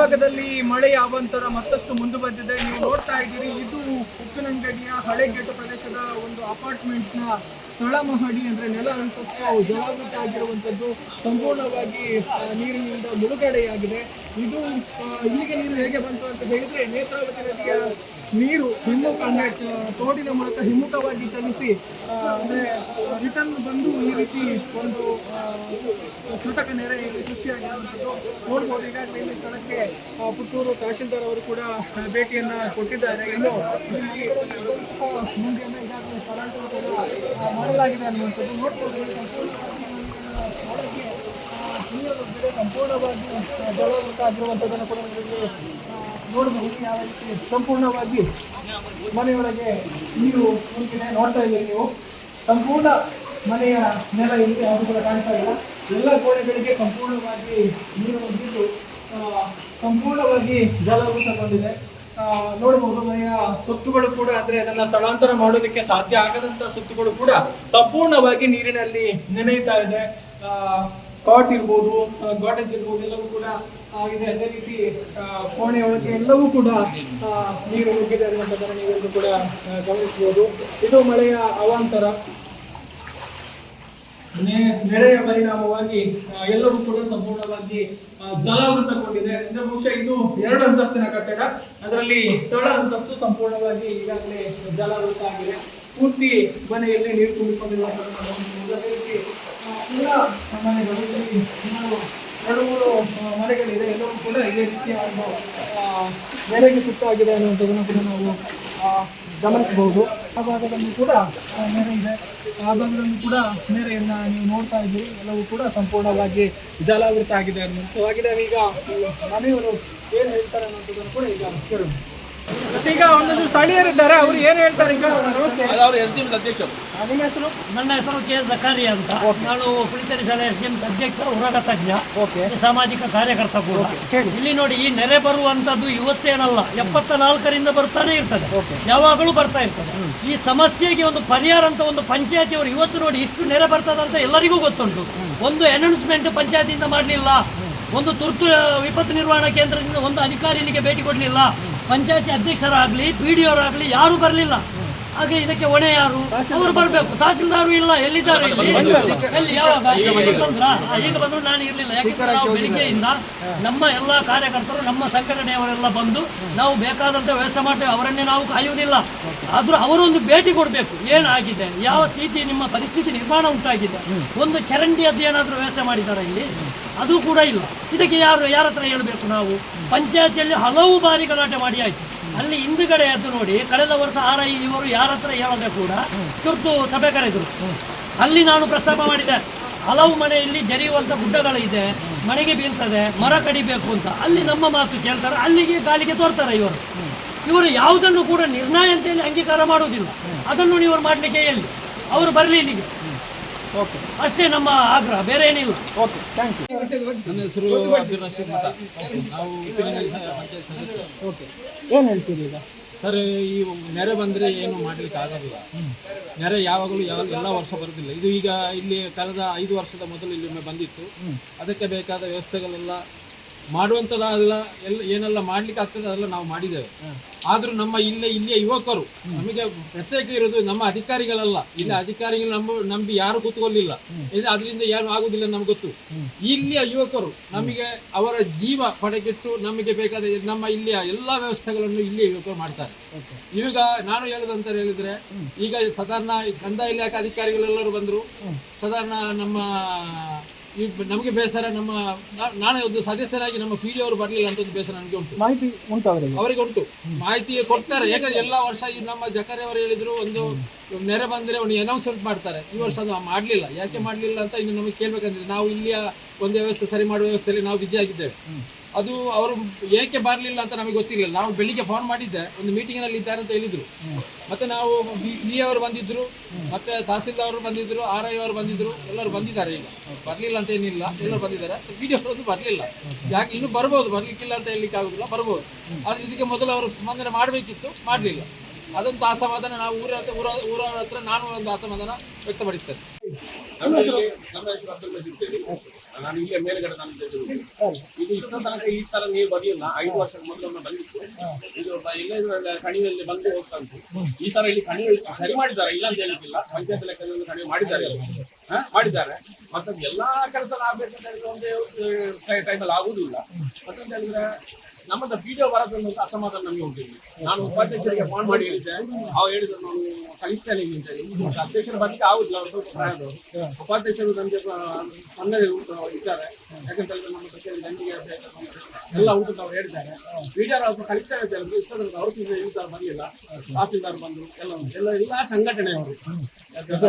ವಿಭಾಗದಲ್ಲಿ ಮಳೆಯ ಅವಾಂತರ ಮತ್ತಷ್ಟು ಮುಂದುವರೆದಿದೆ. ನೀವು ನೋಡ್ತಾ ಇದ್ದೀರಿ, ಇದು ಉಪ್ಪಿನಂಗಡಿಯ ಹಳೆ ಗೇಟು ಪ್ರದೇಶದ ಒಂದು ಅಪಾರ್ಟ್ಮೆಂಟ್ನ ತಳಮಹಡಿ ಅಂದ್ರೆ ನೆಲ ಅಂತಸ್ತು ಜಲಾವೃತ ಆಗಿರುವಂಥದ್ದು ಸಂಪೂರ್ಣವಾಗಿ ನೀರಿನಿಂದ ಮುಳುಗಡೆಯಾಗಿದೆ. ಇದು ಈಗ ನೀರು ಹೇಗೆ ಬಂತು ಅಂತ ಹೇಳಿದ್ರೆ ನೇತ್ರಾವತಿ ನದಿಯ ನೀರು ಹಿಮ್ಮುಖ ಅಂದ್ರೆ ತೋಡಿನ ಮೂಲಕ ಹಿಮ್ಮುಖವಾಗಿ ಚಲಿಸಿ ಅಂದ್ರೆ ರಿಟರ್ನ್ ಬಂದು ಈ ರೀತಿ ಒಂದು ಕೃತಕ ನೆರೆ ಇಲ್ಲಿ ಸೃಷ್ಟಿಯಾಗಿರುವಂಥದ್ದು ನೋಡ್ಬೋದು. ಈಗಾಗಲೇ ಇಲ್ಲಿ ಸ್ಥಳಕ್ಕೆ ಪುತ್ತೂರು ತಹಶೀಲ್ದಾರ್ ಅವರು ಕೂಡ ಭೇಟಿಯನ್ನು ಕೊಟ್ಟಿದ್ದಾರೆ. ಇನ್ನು ಮುಂದೆ ಈಗಾಗಲೇ ಸ್ಥಳಾಂತರ ಕೂಡ ಮಾಡಲಾಗಿದೆ ಅನ್ನುವಂಥದ್ದು ನೋಡ್ಬೋದು ಇಲ್ಲಿ ಸಂಪೂರ್ಣವಾಗಿ ಒಳಗೆ, ಆ, ನೀರು ಸಂಪೂರ್ಣವಾಗಿ ಜಲವೃತ ಆಗಿರುವಂಥದ್ದನ್ನು ಕೂಡ ನೋಡಬಹುದು. ಯಾವ ರೀತಿ ಸಂಪೂರ್ಣವಾಗಿ ಮನೆಯೊಳಗೆ ನೀರು ಮುಂಚಿನ ನೋಡ್ತಾ ಇದ್ದೀರಿ ನೀವು. ಸಂಪೂರ್ಣ ಮನೆಯ ನೆಲ ಇಲ್ಲಿ ಅದು ಕೂಡ ಕಾಣ್ತಾ ಇಲ್ಲ. ಎಲ್ಲ ಕೋಣೆಗಳಿಗೆ ಸಂಪೂರ್ಣವಾಗಿ ನೀರು ಸಂಪೂರ್ಣವಾಗಿ ಜಲಾವೃತಗೊಂಡಿದೆ ಬಂದಿದೆ. ನೋಡಬಹುದು ಮನೆಯ ಸೊತ್ತುಗಳು ಕೂಡ ಅಂದ್ರೆ ಅದನ್ನ ಸ್ಥಳಾಂತರ ಮಾಡೋದಕ್ಕೆ ಸಾಧ್ಯ ಆಗದಂತ ಸೊತ್ತುಗಳು ಕೂಡ ಸಂಪೂರ್ಣವಾಗಿ ನೀರಿನಲ್ಲಿ ನೆನೆಯುತ್ತಾ ಇದೆ. ಕಾಟ್ ಇರ್ಬೋದು ಗಾಟೇಜ್ ಇರ್ಬೋದು, ಎಲ್ಲವೂ ಕೂಡ ಆಗಿದೆ ಅದೇ ರೀತಿ ಕೋಣೆ ಒಳಗೆ ಎಲ್ಲವೂ ಕೂಡ ನೀರು ನುಗ್ಗಿದೆ ಅನ್ನುವಂಥದ್ದನ್ನು ನೀವೆಲ್ಲರೂ ಕೂಡ ಗಮನಿಸಬಹುದು. ಇದು ಮಳೆಯ ಅವಾಂತರ. ನೆರೆಯ ಪರಿಣಾಮವಾಗಿ ಎಲ್ಲರೂ ಕೂಡ ಸಂಪೂರ್ಣವಾಗಿ ಜಲಾವೃತಗೊಂಡಿದೆ. ಅಂದ್ರೆ ಬಹುಶಃ ಇದು ಎರಡು ಅಂತಸ್ತಿನ ಕಟ್ಟಡ. ಅದರಲ್ಲಿ ತಳ ಅಂತಸ್ತು ಸಂಪೂರ್ಣವಾಗಿ ಈಗಾಗಲೇ ಜಲಾವೃತ ಆಗಿದೆ. ಪೂರ್ತಿ ಮನೆಯಲ್ಲಿ ನೀರು ತುಂಬಿಕೊಂಡಿರುವಂಥದ್ದನ್ನು ಎಲ್ಲ ಮನೆಗಳು ಎರಡು ಮೂರು ಮನೆಗಳಿದೆ. ಎಲ್ಲವೂ ಕೂಡ ಇದೇ ರೀತಿಯ ಒಂದು ನೆರೆಗೆ ತುತ್ತಾಗಿದೆ ಅನ್ನುವಂಥದ್ದನ್ನು ಕೂಡ ನಾವು ಗಮನಿಸಬಹುದು. ಆ ಭಾಗದಲ್ಲಿ ಕೂಡ ನೆರೆ ಇದೆ. ಆ ಭಾಗದಲ್ಲಿ ಕೂಡ ನೆರೆಯನ್ನ ನೀವು ನೋಡ್ತಾ ಇದ್ದೀರಿ. ಎಲ್ಲವೂ ಕೂಡ ಸಂಪೂರ್ಣವಾಗಿ ಜಲಾವೃತ ಆಗಿದೆ ಅನ್ನೋದು ಸೊ ಹಾಗಿದೆ ಈಗ ಮನೆಯವರು ಏನು ಹೇಳ್ತಾರೆ ಅನ್ನೋದನ್ನು ಕೂಡ ಈಗ ಕೇಳೋಣ. ಈಗ ಒಂದಷ್ಟು ಸ್ಥಳೀಯರಿದ್ದಾರೆ ಅವರು ಏನು ಹೇಳ್ತಾರೆ ಈಗ? ನಮಸ್ತೆ. ಅವರು ಎಸ್ ಡಿ ಅಧ್ಯಕ್ಷರು. ಆ, ನಿಮ್ಮ ಹೆಸರು? ನನ್ನ ಹೆಸರು ಕೆ ಜಕಾರಿ ಅಂತ. ನಾನು ಪುಳಿತರಿ ಶಾಲೆ ಎಸ್ ಡಿ ಎಂ ಅಧ್ಯಕ್ಷ ಹೋರಾಟ ತಜ್ಞ. ಸಾಮಾಜಿಕ ಕಾರ್ಯಕರ್ತ ಕೂಡ. ಇಲ್ಲಿ ನೋಡಿ ಈ ನೆರೆ ಬರುವಂತದ್ದು ಇವತ್ತೇನಲ್ಲ ಎಪ್ಪತ್ತ ನಾಲ್ಕರಿಂದ ಬರ್ತಾನೆ ಇರ್ತದೆ. ಯಾವಾಗಲೂ ಬರ್ತಾ ಇರ್ತದೆ. ಈ ಸಮಸ್ಯೆಗೆ ಒಂದು ಪರಿಹಾರ ಅಂತ ಒಂದು ಪಂಚಾಯತಿ ಅವರು ಇವತ್ತು ನೋಡಿ ಇಷ್ಟು ನೆರೆ ಬರ್ತದೆ ಅಂತ ಎಲ್ಲರಿಗೂ ಗೊತ್ತುಂಟು. ಒಂದು ಅನೌನ್ಸ್ಮೆಂಟ್ ಪಂಚಾಯತಿಯಿಂದ ಮಾಡಲಿಲ್ಲ. ಒಂದು ತುರ್ತು ವಿಪತ್ತು ನಿರ್ವಹಣಾ ಕೇಂದ್ರದಿಂದ ಒಂದು ಅಧಿಕಾರಿ ಇಲ್ಲಿಗೆ ಭೇಟಿ ಕೊಡಲಿಲ್ಲ. ಪಂಚಾಯತಿ ಅಧ್ಯಕ್ಷರಾಗ್ಲಿ ಪಿ ಡಿ ಅವರಾಗಲಿ ಯಾರು ಬರಲಿಲ್ಲ. ಹಾಗೆ ಇದಕ್ಕೆ ಹೊಣೆ ಯಾರು? ಅವರು ಬರಬೇಕು. ತಹಸೀಲ್ದಾರು ಇಲ್ಲ ಎಲ್ಲಿದ್ದಾರೆ ಇಲ್ಲಿ? ಎಲ್ಲಿ? ಯಾವಾಗ ಈಗ ಬಂದ್ರಾ? ಈಗ ಬಂದ್ರು? ನಾನು ಇರಲಿಲ್ಲ. ಯಾಕೆಂದ್ರೆ ನಾವು ಬೆಳಿಗ್ಗೆಯಿಂದ ನಮ್ಮ ಎಲ್ಲಾ ಕಾರ್ಯಕರ್ತರು ನಮ್ಮ ಸಂಘಟನೆಯವರೆಲ್ಲ ಬಂದು ನಾವು ಬೇಕಾದಂತ ವ್ಯವಸ್ಥೆ ಮಾಡ್ತೇವೆ. ಅವರನ್ನೇ ನಾವು ಕಾಯುವುದಿಲ್ಲ. ಆದ್ರೂ ಅವರೊಂದು ಭೇಟಿ ಕೊಡಬೇಕು. ಏನಾಗಿದೆ? ಯಾವ ಸ್ಥಿತಿ ನಿಮ್ಮ ಪರಿಸ್ಥಿತಿ ನಿರ್ಮಾಣ ಉಂಟಾಗಿದೆ? ಒಂದು ಚರಂಡಿಯದ್ದು ಏನಾದರೂ ವ್ಯವಸ್ಥೆ ಮಾಡಿದ್ದಾರೆ ಇಲ್ಲಿ? ಅದು ಕೂಡ ಇಲ್ಲ. ಇದಕ್ಕೆ ಯಾರು ಯಾರ ಹತ್ರ ಹೇಳಬೇಕು ನಾವು? ಪಂಚಾಯತಿಯಲ್ಲಿ ಹಲವು ಬಾರಿ ಗಲಾಟೆ ಮಾಡಿ ಆಯಿತು. ಅಲ್ಲಿ ಹಿಂದುಗಡೆ ಎದ್ದು ನೋಡಿ ಕಳೆದ ವರ್ಷ ಆರ ಐ ಇವರು ಯಾರ ಹತ್ರ ಹೇಳದೆ ಕೂಡ ತುರ್ತು ಸಭೆ ಕರೆದರು. ಅಲ್ಲಿ ನಾನು ಪ್ರಸ್ತಾಪ ಮಾಡಿದೆ ಹಲವು ಮನೆಯಲ್ಲಿ ಜರಿಯುವಂಥ ಗುಡ್ಡಗಳಿದೆ ಮನೆಗೆ ಬೀಳ್ತದೆ ಮರ ಕಡಿಬೇಕು ಅಂತ. ಅಲ್ಲಿ ನಮ್ಮ ಮಾತು ಕೇಳ್ತಾರೆ ಅಲ್ಲಿಗೆ ಗಾಳಿಗೆ ತೋರ್ತಾರೆ ಇವರು. ಇವರು ಯಾವುದನ್ನು ಕೂಡ ನಿರ್ಣಯ ಅಂತೇಳಿ ಅಂಗೀಕಾರ ಮಾಡುವುದಿಲ್ಲ ಅದನ್ನು ನೀವು ಮಾಡಲಿಕ್ಕೆ ಎಲ್ಲಿ ಅವರು ಬರಲಿ ಇಲ್ಲಿಗೆ. ಓಕೆ. ಅಷ್ಟೇ ನಮ್ಮ ಆಗ್ರಹ ಬೇರೆ ಏನಿಲ್ಲ ಓಕೆ ಥ್ಯಾಂಕ್ ಯು. ನನ್ನ ಹೆಸರು ಅಬ್ದುಲ್ ರಶೀದ್ ಅಂತ ನಾವು ಉಪ್ಪಿನಂಗಡಿ ಪಂಚಾಯತ್ ಓಕೆ. ಏನು ಹೇಳ್ತೀರಿ ಈಗ? ಸರ್ ಈ ನೆರೆ ಬಂದರೆ ಏನು ಮಾಡ್ಲಿಕ್ಕೆ ಆಗೋದಿಲ್ಲ. ನೆರೆ ಯಾವಾಗಲೂ ಯಾವ ಎಲ್ಲ ವರ್ಷ ಬರೋದಿಲ್ಲ. ಇದು ಈಗ ಇಲ್ಲಿ ಕಳೆದ ಐದು ವರ್ಷದ ಮೊದಲು ಇಲ್ಲಿ ಒಮ್ಮೆ ಬಂದಿತ್ತು. ಅದಕ್ಕೆ ಬೇಕಾದ ವ್ಯವಸ್ಥೆಗಳೆಲ್ಲ ಮಾಡುವಂಥದ್ದಲ್ಲ ಎಲ್ಲ ಏನೆಲ್ಲ ಮಾಡ್ಲಿಕ್ಕೆ ಆಗ್ತದೆ ಅದೆಲ್ಲ ನಾವು ಮಾಡಿದ್ದೇವೆ. ಆದ್ರೂ ನಮ್ಮ ಇಲ್ಲೇ ಇಲ್ಲಿಯ ಯುವಕರು ನಮಗೆ ಪ್ರತ್ಯೇಕ ಇರೋದು ನಮ್ಮ ಅಧಿಕಾರಿಗಳಲ್ಲ. ಇಲ್ಲಿ ಅಧಿಕಾರಿಗಳು ನಂಬ ನಂಬಿ ಯಾರು ಕೂತ್ಕೊಳ್ಳಿಲ್ಲ. ಇದು ಅದರಿಂದ ಏನು ಆಗುದಿಲ್ಲ ನಮ್ಗೆ ಗೊತ್ತು. ಇಲ್ಲಿಯ ಯುವಕರು ನಮಗೆ ಅವರ ಜೀವ ಪಡೆಗಿಟ್ಟು ನಮಗೆ ಬೇಕಾದ ನಮ್ಮ ಇಲ್ಲಿಯ ಎಲ್ಲಾ ವ್ಯವಸ್ಥೆಗಳನ್ನು ಇಲ್ಲಿಯ ಯುವಕರು ಮಾಡ್ತಾರೆ. ಈಗ ನಾನು ಹೇಳೋದಂತ ಹೇಳಿದ್ರೆ ಈಗ ಸಾಧಾರಣ ಕಂದಾಯ ಇಲಾಖೆ ಅಧಿಕಾರಿಗಳೆಲ್ಲರೂ ಬಂದ್ರು. ಸಾಧಾರಣ ನಮ್ಮ ಈ ನಮಗೆ ಬೇಸರ ನಮ್ಮ ನಾನೇ ಒಂದು ಸದಸ್ಯರಾಗಿ ನಮ್ಮ ಪಿ ಡಿ ಅವರು ಬರಲಿಲ್ಲ ಅಂತ ಒಂದು ಬೇಸರ ನನಗೆ ಉಂಟು. ಮಾಹಿತಿ ಉಂಟು ಅವರಿಗೆ? ಅವರಿಗೆ ಉಂಟು. ಮಾಹಿತಿ ಕೊಡ್ತಾರೆ. ಯಾಕಂದ್ರೆ ಎಲ್ಲ ವರ್ಷ ಈ ನಮ್ಮ ಜಕರೆ ಅವರು ಹೇಳಿದ್ರು ಒಂದು ನೆರೆ ಬಂದ್ರೆ ಒಂದು ಅನೌನ್ಸ್ಮೆಂಟ್ ಮಾಡ್ತಾರೆ. ಈ ವರ್ಷ ಅದು ಮಾಡಲಿಲ್ಲ. ಯಾಕೆ ಮಾಡಲಿಲ್ಲ ಅಂತ ಇನ್ನು ನಮಗೆ ಕೇಳ್ಬೇಕಂದ್ರೆ ನಾವು ಇಲ್ಲಿಯ ಒಂದು ವ್ಯವಸ್ಥೆ ಸರಿ ಮಾಡುವ ವ್ಯವಸ್ಥೆಯಲ್ಲಿ ನಾವು ಬಿಜಿ ಆಗಿದ್ದೇವೆ. ಅದು ಅವರು ಏಕೆ ಬರಲಿಲ್ಲ ಅಂತ ನಮಗೆ ಗೊತ್ತಿರಲಿಲ್ಲ. ನಾವು ಬೆಳಿಗ್ಗೆ ಫೋನ್ ಮಾಡಿದ್ದೆ, ಒಂದು ಮೀಟಿಂಗ್ನಲ್ಲಿ ಇದ್ದಾರೆ ಅಂತ ಹೇಳಿದ್ರು. ಮತ್ತೆ ನಾವು ಇ ಅವರು ಬಂದಿದ್ರು, ಮತ್ತೆ ತಹಸೀಲ್ದಾರ್ ಬಂದಿದ್ರು ಆರ್ ಐ ಅವರು ಬಂದಿದ್ರು, ಎಲ್ಲರೂ ಬಂದಿದ್ದಾರೆ ಈಗ. ಬರ್ಲಿಲ್ಲ ಅಂತ ಏನಿಲ್ಲ, ಎಲ್ಲರೂ ಬಂದಿದ್ದಾರೆ. ಅವರು ಬರಲಿಲ್ಲ. ಯಾಕೆ, ಇನ್ನು ಬರ್ಬೋದು, ಬರ್ಲಿಕ್ಕಿಲ್ಲ ಅಂತ ಹೇಳಲಿಕ್ಕೆ ಆಗುದಿಲ್ಲ, ಬರ್ಬೋದು. ಆದ್ರೆ ಇದಕ್ಕೆ ಮೊದಲು ಅವರು ಸ್ಪಂದನೆ ಮಾಡಬೇಕಿತ್ತು, ಮಾಡಲಿಲ್ಲ. ಅದೊಂದು ಅಸಮಾಧಾನ, ನಾವು ಊರ ಊರ ಊರವರ ಹತ್ರ ನಾನು ಒಂದು ಅಸಮಾಧಾನ ವ್ಯಕ್ತಪಡಿಸ್ತೇನೆ. ನಾನು ಇಲ್ಲೇ ಮೇಲ್ಗಡೆ ನಾನು ಇದು ಇಷ್ಟ ತನಕ ಈ ತರ ನೀರು ಬರಲಿಲ್ಲ ಐದು ವರ್ಷದ ಮೊದಲೊಮ್ಮೆ ಬಂದಿತ್ತು. ಇದು ಎಲ್ಲ ಕಣಿವೆಯಲ್ಲಿ ಬಂದು ಹೋಗ್ತಾ ಉಂಟು ಈ ತರ ಇಲ್ಲಿ ಕಣಿವೆ ಸರಿ ಮಾಡಿದ್ದಾರೆ. ಇಲ್ಲ ಅಂತ ಹೇಳಿದ್ದಿಲ್ಲ ಪಂಚಾಯತ್ ಲೆಕ್ಕದಲ್ಲಿ ಕಣಿವೆ ಮಾಡಿದ್ದಾರೆ ಮಾಡಿದ್ದಾರೆ. ಮತ್ತೆ ಎಲ್ಲಾ ಕೆಲಸ ಆಗ್ಬೇಕಂತ ಹೇಳಿದ್ರೆ ಒಂದೇ ಟೈಮಲ್ಲಿ ಆಗುದಿಲ್ಲ. ಮತ್ತೊಂದು ಹೇಳಿದ್ರೆ ನಮ್ಮದ ಬೀಜ ಅಂತ ಅಸಮಾಧಾನ ನಮಗೆ ಉಂಟು. ನಾನು ಉಪಾಧ್ಯಕ್ಷರಿಗೆ ಫೋನ್ ಮಾಡಿ ಹೇಳಿದ್ದೆ. ಅವ್ರು ಹೇಳಿದ್ರು ನಾನು ಕಲಿಸ್ತಾ ಇಲ್ಲ ಅಂತ ಹೇಳಿ ಅಧ್ಯಕ್ಷರ ಬಗ್ಗೆ ಆಗುದಿಲ್ಲ, ಅವ್ರು ಸ್ವಲ್ಪ ಉಪಾಧ್ಯಕ್ಷರು ನಮಗೆ ಉಂಟು ಇದ್ದಾರೆ. ಯಾಕಂತ ನಮ್ಮ ಕಚೇರಿ ಗಂಜಿಗೆ ಎಲ್ಲ ಉಂಟು ಅವ್ರು ಹೇಳಿದ್ದಾರೆ. ವಿಡಿಯೋ ಅವ್ರು ಕಲಿಸ್ತಾ ಅಂತ ಹೇಳಿದ್ರು ಇಷ್ಟೊಂದು ಅವ್ರ ಇರ್ತಾರೆ ಬಂದಿಲ್ಲ. ತಹಸೀಲ್ದಾರ್ ಬಂದರು, ಎಲ್ಲ. ಎಲ್ಲ ಎಲ್ಲ ಸಂಘಟನೆಯವರು ಎಸ್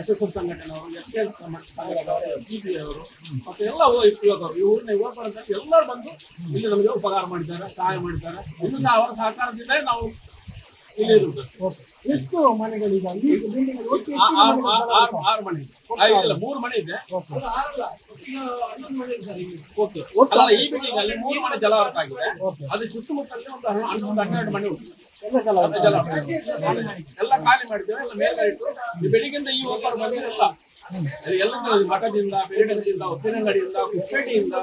ಎಸ್ ಎಫ್ ಸಂಘಟನೆಯವರು ಎಸ್ ಕೆ ಎಸ್ ಅವರು ಮತ್ತೆ ಎಲ್ಲ ಯುವಕರು ಈ ಯುವಕರು ಎಲ್ಲರೂ ಬಂದು ಇಲ್ಲಿ ನಮಗೆ ಉಪಕಾರ ಮಾಡಿದ್ದಾರೆ, ಸಹಾಯ ಮಾಡಿದ್ದಾರೆ. ಇನ್ನು ಅವರ ಅವರ ಸಹಕಾರದಿಂದ ನಾವು ಎಷ್ಟು ಆರು ಮನೆ ಇದೆ. ಇಲ್ಲ ಮೂರು ಮನೆ ಇದೆ. ಓಕೆ. ಈ ಅಲ್ಲಿ ಮೂರು ಮನೆ ಜಲವರ್ತ ಆಗಿದೆ ಅದು ಸುತ್ತಮುತ್ತಲೇ ಒಂದು ಹನ್ನೊಂದು ಹನ್ನೆರಡು ಮನೆ ಉಂಟು. ಎಲ್ಲ ಖಾಲಿ ಮಾಡಿದ್ದೇವೆ. ಎಲ್ಲ ಮೇಲ್ಗಡೆ ಇಟ್ಟು. ಬೆಳಿಗ್ಗೆಯಿಂದ ಈ ಒಬ್ಬರು ಬಂದಿರಲ್ಲ. ಎಲ್ಲ ಮಠದಿಂದ ಬೇಡದಿಂದ ಉಪ್ಪಿನಂಗಡಿಯಿಂದ ಕುಪ್ಪೇಟೆಯಿಂದ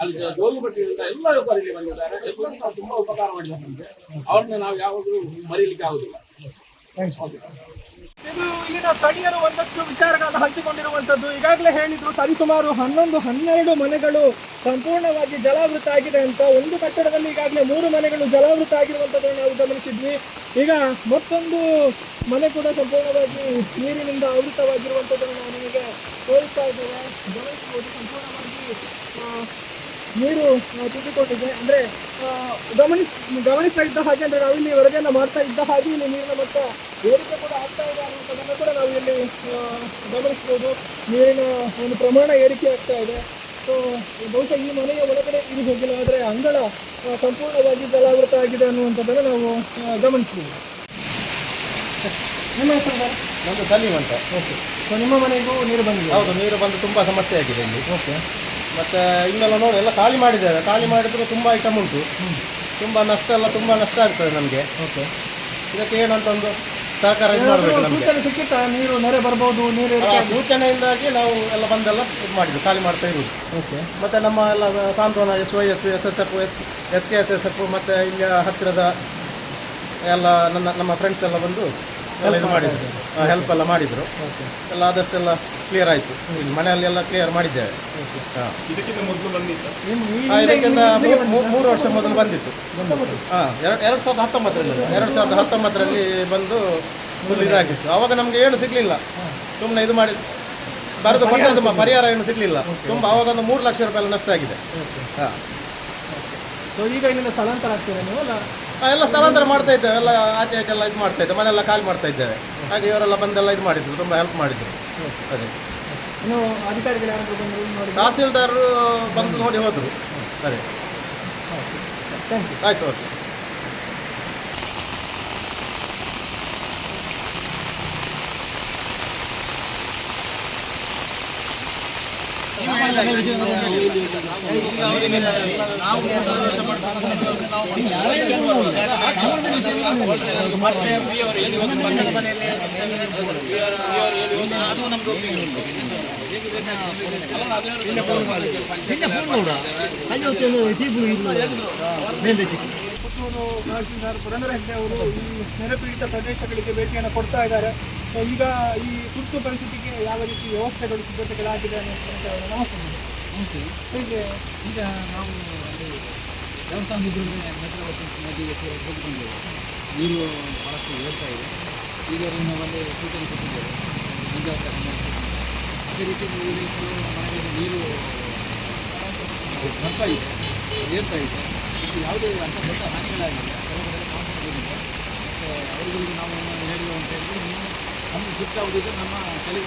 ಅಲ್ಲಿ ಜೋಗಿಬಟ್ಟಿಯಿಂದ ಎಲ್ಲ ಯುವಕರಿಗೆ ಬಂದಿದ್ದಾರೆ. ಎಲ್ಲರೂ ಸಹ ತುಂಬಾ ಉಪಕಾರ ಮಾಡಿದ್ದಾರೆ ನಮಗೆ. ಅವ್ರನ್ನ ನಾವು ಯಾವಾಗಲೂ ಮರೀಲಿಕ್ಕೆ ಆಗುದಿಲ್ಲ. ಇದು ಇಲ್ಲಿನ ಸ್ಥಳೀಯರು ಒಂದಷ್ಟು ವಿಚಾರಗಳನ್ನು ಹಂಚಿಕೊಂಡಿರುವಂತದ್ದು ಈಗಾಗಲೇ ಹೇಳಿದ್ರು, ಸರಿಸುಮಾರು ಹನ್ನೊಂದು, ಹನ್ನೆರಡು ಮನೆಗಳು ಸಂಪೂರ್ಣವಾಗಿ ಜಲಾವೃತ ಆಗಿದೆ ಅಂತ. ಒಂದು ಕಟ್ಟಡದಲ್ಲಿ ಈಗಾಗಲೇ ಮೂರು ಮನೆಗಳು ಜಲಾವೃತ ಆಗಿರುವಂತದ್ದನ್ನು ನಾವು ಗಮನಿಸಿದ್ವಿ. ಈಗ ಮತ್ತೊಂದು ಮನೆ ಕೂಡ ಸಂಪೂರ್ಣವಾಗಿ ನೀರಿನಿಂದ ಆವೃತವಾಗಿರುವಂತದ್ದನ್ನು ನಾವು ನಿಮಗೆ ತೋರಿಸ್ತಾ ಇದ್ದೇವೆ ಗಮನಿಸಬಹುದು ಸಂಪೂರ್ಣವಾಗಿ ಆ, ನೀರು ತುಂಬಿಕೊಂಡಿದೆ. ಅಂದ್ರೆ ಗಮನಿಸ್ ಗಮನಿಸ್ತಾ ಇದ್ದ ಹಾಗೆ ಅಂದ್ರೆ ನಾವು ಇಲ್ಲಿ ವರದಿಯನ್ನು ಮಾಡ್ತಾ ಇದ್ದ ಹಾಗೆ ಇಲ್ಲಿ ನೀರಿನ ಮಟ್ಟ ಏರಿಕೆ ಕೂಡ ಆಗ್ತಾ ಇದೆ ಅನ್ನುವಂಥದ್ದನ್ನು ಕೂಡ ನಾವು ಇಲ್ಲಿ ಗಮನಿಸ್ಬೋದು. ನೀರಿನ ಒಂದು ಪ್ರಮಾಣ ಏರಿಕೆ ಆಗ್ತಾ ಇದೆ. ಸೊ ಬಹುಶಃ ಈ ಮನೆಯ ಒಳಗಡೆ ಇದು ಹೋಗಿಲ್ಲ ಆದರೆ ಅಂಗಳ ಸಂಪೂರ್ಣವಾಗಿ ಜಲಾವೃತ ಆಗಿದೆ ಅನ್ನುವಂಥದ್ದನ್ನು ನಾವು ಗಮನಿಸ್ಬೋದು. ನಿಮ್ಮ ಹೆಸರು ಸರ್? ನಮ್ದು ಸಲೀಮ್ ಅಂತ. ಓಕೆ. ಸೊ ನಿಮ್ಮ ಮನೆಗೂ ನೀರು ಬಂದಿದೆ ಹೌದು ನೀರು ಬಂದು ತುಂಬ ಸಮಸ್ಯೆ ಆಗಿದೆ ಇಲ್ಲಿ. ಓಕೆ. ಮತ್ತು ಇನ್ನೆಲ್ಲ ನೋಡಿ ಎಲ್ಲ ಖಾಲಿ ಮಾಡಿದ್ದೇವೆ ಖಾಲಿ ಮಾಡಿದ್ರು ತುಂಬ ಐಟಮ್ ಉಂಟು. ತುಂಬ ನಷ್ಟ ಎಲ್ಲ ತುಂಬ ನಷ್ಟ ಆಗ್ತದೆ ನಮಗೆ. ಓಕೆ. ಇದಕ್ಕೆ ಏನಂತ ಒಂದು ಸಹಕಾರ ಇದು ಮಾಡಬೇಕು ನಮಗೆ. ಸೂಚನೆ ಸಿಕ್ಕಿತ್ತಾ? ನೀರು ನೆರೆ ಬರ್ಬೋದು ನೀರು ಆ ಸೂಚನೆಯಿಂದಾಗಿ ನಾವು ಎಲ್ಲ ಬಂದೆಲ್ಲ ಇದು ಮಾಡಿದ್ದು ಖಾಲಿ ಮಾಡ್ತಾ ಇರುವುದು. ಓಕೆ. ಮತ್ತು ನಮ್ಮ ಎಲ್ಲ ಸಾಂತ್ವನ S Y S S S F S K S S F F ಮತ್ತು ಇಲ್ಲಿ ಹತ್ತಿರದ ಎಲ್ಲ ನನ್ನ ನಮ್ಮ ಫ್ರೆಂಡ್ಸ್ ಎಲ್ಲ ಬಂದು ಎಲ್ಲ ಇದು ಮಾಡಿದ್ರು. ಹೆಲ್ಪ್ ಎಲ್ಲ ಮಾಡಿದರು. ಎಲ್ಲ ಆದಷ್ಟೆಲ್ಲ ಕ್ಲಿಯರ್ ಆಯ್ತು. ಇಲ್ಲಿ ಮನೆಯಲ್ಲಿ ಎಲ್ಲ ಕ್ಲಿಯರ್ ಮಾಡಿದ್ದೇವೆ ಹಾಂ. ಇದಕ್ಕಿಂತ ಮೂರು ವರ್ಷ ಮೊದಲು ಬಂದಿತ್ತು. ಹಾಂ ಎರಡು ಎರಡು ಸಾವಿರದ ಹತ್ತೊಂಬತ್ತರಲ್ಲಿ ಎರಡು ಸಾವಿರದ ಹತ್ತೊಂಬತ್ತರಲ್ಲಿ ಬಂದು ಫುಲ್ ಇದಾಗಿತ್ತು. ಆವಾಗ ನಮಗೆ ಏನು ಸಿಗಲಿಲ್ಲ. ಸುಮ್ಮನೆ ಇದು ಮಾಡಿ ಬರೆದು ಕೊಟ್ಟದ್ದು ಪರಿಹಾರ ಏನು ಸಿಗ್ಲಿಲ್ಲ. ತುಂಬಾ ಆವಾಗ ಒಂದು ಮೂರು ಲಕ್ಷ ರೂಪಾಯಿ ನಷ್ಟ ಆಗಿದೆ. ಹಾಂ. ಸೊ ಈಗ ಇಲ್ಲಿಂದ ಸ್ಥಳಾಂತರ ಆಗ್ತೀರಾ ನೀವು? ಅಲ್ಲ ಎಲ್ಲ ಸ್ಥಳಾಂತರ ಮಾಡ್ತಾ ಇದ್ದೇವೆ. ಎಲ್ಲ ಆಚೆ ಆಚೆ ಎಲ್ಲ ಇದು ಮಾಡ್ತಾ ಇದ್ದೇವೆ. ಮನೆಯೆಲ್ಲ ಖಾಲಿ ಮಾಡ್ತಾ ಇದ್ದೇವೆ. ಹಾಗೆ ಇವರೆಲ್ಲ ಬಂದೆಲ್ಲ ಇದು ಮಾಡಿದ್ರು. ತುಂಬ ಹೆಲ್ಪ್ ಮಾಡಿದ್ರು. ಅದೇ. ಇನ್ನು ಅಧಿಕಾರಿಗಳು ಯಾರಾದರೂ ಬಂದರು ನೋಡಿ? ತಹಸೀಲ್ದಾರರು ಬಂದು ನೋಡಿ ಹೋದರು. ಸರಿ ಥ್ಯಾಂಕ್ ಯು ಆಯಿತು ಓಕೆ. ಪುತ್ತೂರು ತಹಶೀಲ್ದಾರ್ ಪುರಂದರ ಹೆಗ್ಡೆ ಅವರು ಈ ನೆರೆಪೀಡಿತ ಪ್ರದೇಶಗಳಿಗೆ ಭೇಟಿಯನ್ನು ಕೊಡ್ತಾ ಇದ್ದಾರೆ ಈಗ ಈ ತುರ್ತು ಪರಿಸ್ಥಿತಿಗೆ ಯಾವ ರೀತಿ ವ್ಯವಸ್ಥೆಗಳು ಸಿದ್ಧತೆಗಳಾಗಿದೆ ಅನ್ನೋದನ್ನು ಹೇಗೆ ಈಗ ನಾವು ಅಲ್ಲಿ ದೇವಸ್ಥಾನ ಇದ್ರಿಂದ ನೇತ್ರಾವತಿ ನದಿಗೆ ನೀರು ಭಾಳಷ್ಟು ಏರ್ತಾ ಇದೆ. ಈಗ ಒಂದು ಸೂಚನೆ ಕೊಟ್ಟಿದ್ದೇವೆ ಅದೇ ರೀತಿ ಮನೆಗಳಿಗೆ ನೀರು ಬರ್ತಾ ಇದೆ ಏರ್ತಾ ಇದೆ. ಯಾವುದೇ ಅಂತ ದೊಡ್ಡ ಹಾನಿಗಳಾಗಿಲ್ಲ ಕೆಲವು ಕಡೆ ಮತ್ತು ಅವರುಗಳಿಗೆ ನಾವು ಹೇಳುವ ಅಂತ ಹೇಳಿದ್ರೆ ನೀವು ನಮಗೆ ಶಿಫ್ಟ್ ಆಗುವುದಿದ್ರೆ ನಮ್ಮ ತಲೆ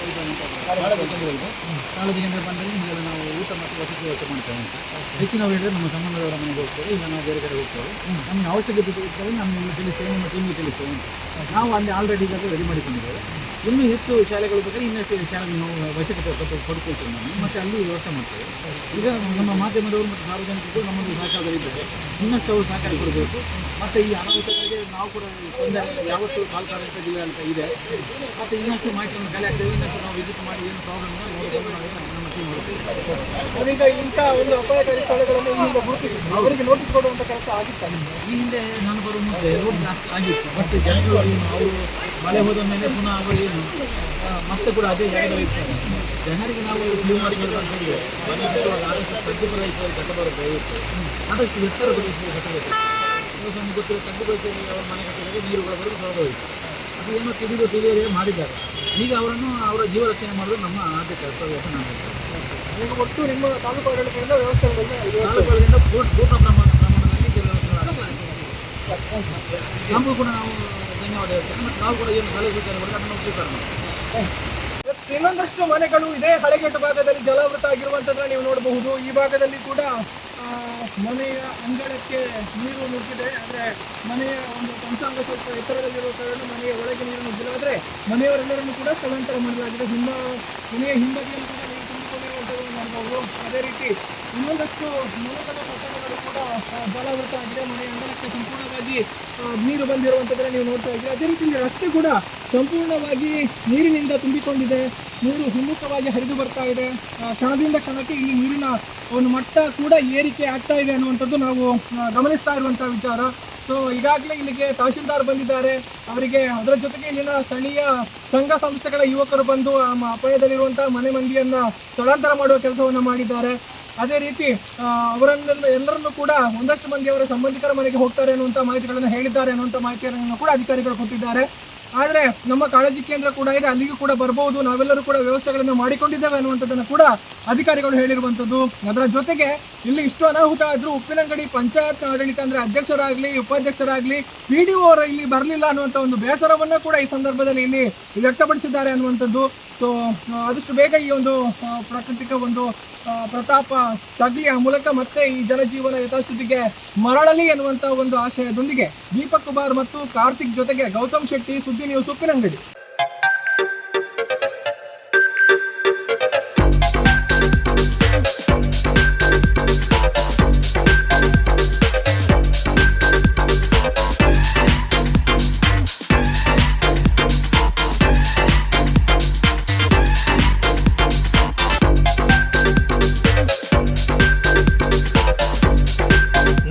ನಾಳೆ ಬಂದಿರೋದು ನಾಳೆ ದಿನ ಬಂದರೆ ನಿಮಗೆಲ್ಲ ನಾವು ಊಟ ಮತ್ತು ವಸತಿ ವ್ಯವಸ್ಥೆ ಮಾಡ್ತೇವೆ ಅಂತ. ಅದಕ್ಕೆ ನಾವು ಹೇಳಿದ್ರೆ ನಮ್ಮ ಸಂಬಂಧದವರ ಮನೆಗೆ ಹೋಗ್ತೇವೆ. ಈಗ ನಾವು ಬೇರೆ ಕಡೆ ಹೋಗ್ತೇವೆ. ನಮಗೆ ಅವಶ್ಯಕತೆ ಇದ್ದರೆ ನಾವು ನಿಮಗೆ ತಿಳಿಸ್ತೇವೆ, ನಮ್ಮ ಟೀಮಿಗೆ ತಿಳಿಸ್ತೇವೆ ಅಂತ. ನಾವು ಅಲ್ಲಿ ಆಲ್ರೆಡಿ ಈಗ ರೆಡಿ ಮಾಡಿಕೊಂಡಿದ್ದೇವೆ. ಇನ್ನೂ ಹೆಚ್ಚು ಶಾಲೆಗಳು ಬೇಕಾದ್ರೆ ಇನ್ನಷ್ಟು ಶಾಲೆಗಳು ನಾವು ವಶಕ್ಕೆ ಪಡ್ಕೊಳ್ತೇವೆ ನಾವು. ಮತ್ತು ಅಲ್ಲಿ ವ್ಯವಸ್ಥೆ ಮಾಡ್ತೇವೆ. ಈಗ ನಮ್ಮ ಮಾಧ್ಯಮದವರು ಮತ್ತು ಸಾರ್ವಜನಿಕರು ನಮ್ಮದು ಸಹಕಾರದಲ್ಲಿದ್ದಾರೆ ಇನ್ನಷ್ಟು ಅವರು ಸಹಕಾರ ಕೊಡಬೇಕು. ಮತ್ತು ಈ ಅನಾಹುತಗಳಿಗೆ ನಾವು ಕೂಡ ತೊಂದರೆ ಯಾವತ್ತೂ ಕಾಲ್ಕಾರಂತ ಅಂತ ಇದೆ. ಮತ್ತು ಇನ್ನಷ್ಟು ಮಾಹಿತಿಯನ್ನು ಕಲೆ ಹಾಕ್ತೇವೆ ಇನ್ನಷ್ಟು ನಾವು ವಿಸಿಟ್ ಮಾಡಿ ಏನು ಪ್ರಾಬ್ಲಮ್ ನೋಡಿಕೊಂಡು ನಾವು ನಮ್ಮ ಟೀಮ್ ಮಾಡುತ್ತೇವೆ ಈಗ ಇಂಥ ಒಂದು ಅಪಾಯಕಾರಿ ಸ್ಥಳಗಳನ್ನು ಇಲ್ಲಿಂದ ಅವರಿಗೆ ನೋಟಿಸ್ ಕೊಡುವಂಥ ಕೆಲಸ ಆಗಿತ್ತು? ಈ ಹಿಂದೆ ನಾನು ಬರುವ ಮುಂದೆ ಆಗಿತ್ತು. ಮತ್ತು ಜನಗಳು ಅವರು ಮಳೆ ಹೋದ ಮೇಲೆ ಪುನಃ ಅವರು ಏನು? ಮತ್ತೆ ಕೂಡ ಅದೇ ಜಾಗದಲ್ಲಿ ಇರ್ತಾರೆ ಜನರಿಗೆ ನಾವು ಕ್ಲೀನ್ ಮಾಡಿ ಕೊಡಬೇಕು ಅಂತ ಹೇಳಿದ್ರೆ ಆದಷ್ಟು ತಗ್ಗು ಪ್ರದೇಶದಲ್ಲಿ ಕಟ್ಟಬಾರದು ದಯವಿಟ್ಟು. ಆದಷ್ಟು ಎತ್ತರ ಪ್ರದೇಶದಲ್ಲಿ ಕಟ್ಟಬೇಕು ನಮ್ಗೆ ಗೊತ್ತಿರೋ ತಗ್ಗು ಪ್ರದೇಶದಲ್ಲಿ ಅವರ ಮನೆ ಕಟ್ಟಿದಾಗ ನೀರು ಬರೋದು ಸ್ವಾಭಾವಿಕ. ಅದು ಏನೋ ತಿಳಿದು ತಿಳಿಯದೇ ಮಾಡಿದ್ದಾರೆ. ಈಗ ಅವರನ್ನು ಅವರ ಜೀವ ರಕ್ಷಣೆ ಮಾಡೋದು ನಮ್ಮ ಆದ್ಯ ಕರ್ತವ್ಯ ಅಂತ ನಾನು ಹೇಳ್ತೇನೆ. ಈಗ ಒಟ್ಟು ನಿಮ್ಮ ತಾಲೂಕು ಆಡಳಿತದಿಂದ ವ್ಯವಸ್ಥೆಗಳಿಂದ ತಾಲೂಕುಗಳಿಂದ ಪೂರ್ಣ ಪೂರ್ಣ ಪ್ರಮಾಣ ಪ್ರಮಾಣದಲ್ಲಿ ಕೆಲವು ನಮಗೂ ಕೂಡ ನಾವು ನಾವು ಕೂಡ ಏನು ಇನ್ನೊಂದಷ್ಟು ಮನೆಗಳು ಇದೇ ಹಳೆಗೆಟ್ಟು ಭಾಗದಲ್ಲಿ ಜಲಾವೃತ ಆಗಿರುವಂತದ್ರ ನೀವು ನೋಡಬಹುದು. ಈ ಭಾಗದಲ್ಲಿ ಕೂಡ ಮನೆಯ ಅಂಗಳಕ್ಕೆ ನೀರು ನುಗ್ಗಿದೆ. ಅಂದ್ರೆ ಮನೆಯ ಒಂದು ಪಂಚಾಂಗ ಸ್ವಲ್ಪ ಎತ್ತರದಲ್ಲಿರುವ ಮನೆಯ ಒಳಗೆ ನೀರು ನುಗ್ಗಿಲ್ಲ ಆದ್ರೆ ಮನೆಯವರೆಲ್ಲರನ್ನು ಕೂಡ ಸ್ಥಳಾಂತರ ಮಾಡಲಾಗಿದೆ. ಹಿಂದ ಮನೆಯ ಹಿಂಬದಿಯಲ್ಲಿ ಕೂಡ ನೀರು ಅದೇ ರೀತಿ ಇನ್ನೊಂದಷ್ಟು ಮೂಲಕದ ಪ್ರಕರಣಗಳು ಕೂಡ ಜಲಾವೃತ ಆಗಿದೆ. ಮನೆ ಅಂಗಳಕ್ಕೆ ಸಂಪೂರ್ಣವಾಗಿ ನೀರು ಬಂದಿರುವಂಥದ್ದನ್ನು ನೀವು ನೋಡ್ತಾ ಇದ್ದೀರಿ. ಅದೇ ರೀತಿ ರಸ್ತೆ ಕೂಡ ಸಂಪೂರ್ಣವಾಗಿ ನೀರಿನಿಂದ ತುಂಬಿಕೊಂಡಿದೆ. ನೀರು ಹಿಮ್ಮುಖವಾಗಿ ಹರಿದು ಬರ್ತಾ ಇದೆ. ಕ್ಷಣದಿಂದ ಕ್ಷಣಕ್ಕೆ ಇಲ್ಲಿ ನೀರಿನ ಒಂದು ಮಟ್ಟ ಕೂಡ ಏರಿಕೆ ಆಗ್ತಾ ಇದೆ ಅನ್ನುವಂಥದ್ದು ನಾವು ಗಮನಿಸ್ತಾ ಇರುವಂಥ ವಿಚಾರ. ಸೊ ಈಗಾಗಲೇ ಇಲ್ಲಿಗೆ ತಹಶೀಲ್ದಾರ್ ಬಂದಿದ್ದಾರೆ. ಅವರಿಗೆ ಅದರ ಜೊತೆಗೆ ಇಲ್ಲಿನ ಸ್ಥಳೀಯ ಸಂಘ ಸಂಸ್ಥೆಗಳ ಯುವಕರು ಬಂದು ಅಪಾಯದಲ್ಲಿರುವಂತಹ ಮನೆ ಮಂದಿಯನ್ನ ಸ್ಥಳಾಂತರ ಮಾಡುವ ಕೆಲಸವನ್ನು ಮಾಡಿದ್ದಾರೆ. ಅದೇ ರೀತಿ ಅವರನ್ನೆಲ್ಲ ಎಲ್ಲರನ್ನೂ ಕೂಡ ಒಂದಷ್ಟು ಮಂದಿ ಅವರ ಸಂಬಂಧಿಕರ ಮನೆಗೆ ಹೋಗ್ತಾರೆ ಅನ್ನುವಂಥ ಮಾಹಿತಿಗಳನ್ನು ಹೇಳಿದ್ದಾರೆ ಅನ್ನುವಂಥ ಮಾಹಿತಿಯನ್ನು ಕೂಡ ಅಧಿಕಾರಿಗಳು ಕೊಟ್ಟಿದ್ದಾರೆ. ಆದರೆ ನಮ್ಮ ಕಾಳಜಿ ಕೇಂದ್ರ ಕೂಡ ಇದೆ, ಅಲ್ಲಿಗೂ ಕೂಡ ಬರಬಹುದು ನಾವೆಲ್ಲರೂ ಕೂಡ ವ್ಯವಸ್ಥೆಗಳನ್ನು ಮಾಡಿಕೊಂಡಿದ್ದೇವೆ ಅನ್ನುವಂಥದ್ದನ್ನು ಕೂಡ ಅಧಿಕಾರಿಗಳು ಹೇಳಿರುವಂಥದ್ದು. ಅದರ ಜೊತೆಗೆ ಇಲ್ಲಿ ಇಷ್ಟು ಅನಾಹುತ ಆದರೂ ಉಪ್ಪಿನಂಗಡಿ ಪಂಚಾಯತ್ ಆಡಳಿತ ಅಂದರೆ ಅಧ್ಯಕ್ಷರಾಗಲಿ, ಉಪಾಧ್ಯಕ್ಷರಾಗಲಿ, ಪಿ ಡಿ ಅವರು ಇಲ್ಲಿ ಬರಲಿಲ್ಲ ಅನ್ನುವಂಥ ಒಂದು ಬೇಸರವನ್ನ ಕೂಡ ಈ ಸಂದರ್ಭದಲ್ಲಿ ಇಲ್ಲಿ ವ್ಯಕ್ತಪಡಿಸಿದ್ದಾರೆ ಅನ್ನುವಂಥದ್ದು. ಸೊ ಆದಷ್ಟು ಬೇಗ ಈ ಒಂದು ಪ್ರಾಕೃತಿಕ ಒಂದು ಪ್ರತಾಪ ಆ ಮೂಲಕ ಮತ್ತೆ ಈ ಜನಜೀವನ ಯಥಾಸ್ಥಿತಿಗೆ ಮರಳಲಿ ಎನ್ನುವಂತಹ ಒಂದು ಆಶಯದೊಂದಿಗೆ ದೀಪಕ್ ಕುಮಾರ್ ಮತ್ತು ಕಾರ್ತಿಕ್ ಜೊತೆಗೆ Gautam Shetty Suddi news Uppinangady.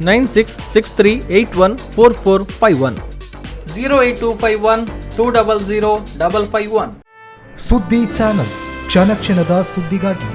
8105 973951 9481 644951 9663814451 08251 200 551 ಸುದ್ದಿ ಚಾನಲ್ ಕ್ಷಣ ಕ್ಷಣದ ಸುದ್ದಿಗಾಗಿ